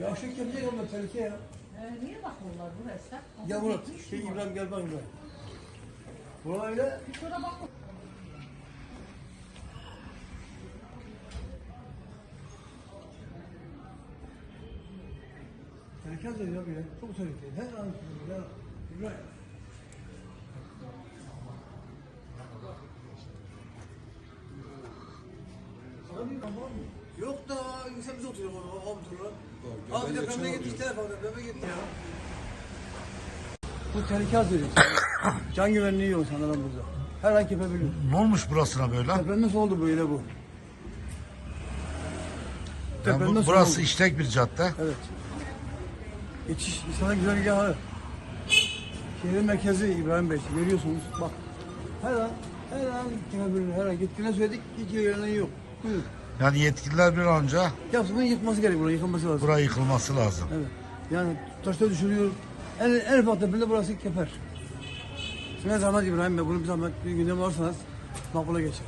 Ya şu kemecek olma tehlike ya. Ee, niye bakıyorlar burası? Gel Murat. Şey İbrahim gel bak İbrahim. Burayla Şurada bak. tehlike hazır ya böyle. Çok tehlikeli. Her an ya. İbrahim. Sana bir kafa mı? Yok da insan bize oturuyor orada. Abi dur lan. Abi de pembe gitmiş telefonu. Pembe gitti ya. Bu tehlike hazır. Can güvenliği yok sanırım burada. Her an kepebiliyor. Ne olmuş burasına böyle? Deprem nasıl oldu böyle bu? Yani Deprem bu- nasıl burası oldu? işlek bir cadde. Evet. Geçiş insana güzergahı. Şehrin merkezi İbrahim Bey. Görüyorsunuz bak. Her an, her an kepebilir. Her an gittiğine söyledik. Hiç yerinden yok. Buyurun. Yani yetkililer bir an önce Yapsın yıkması gerek burayı. Yıkılması lazım. burayı yıkılması lazım. Evet. Yani taşta düşürüyor. En, en ufak depremde burası keper. Size zahmet İbrahim Bey. Bunu bir zahmet bir gündem alırsanız makbule geçer.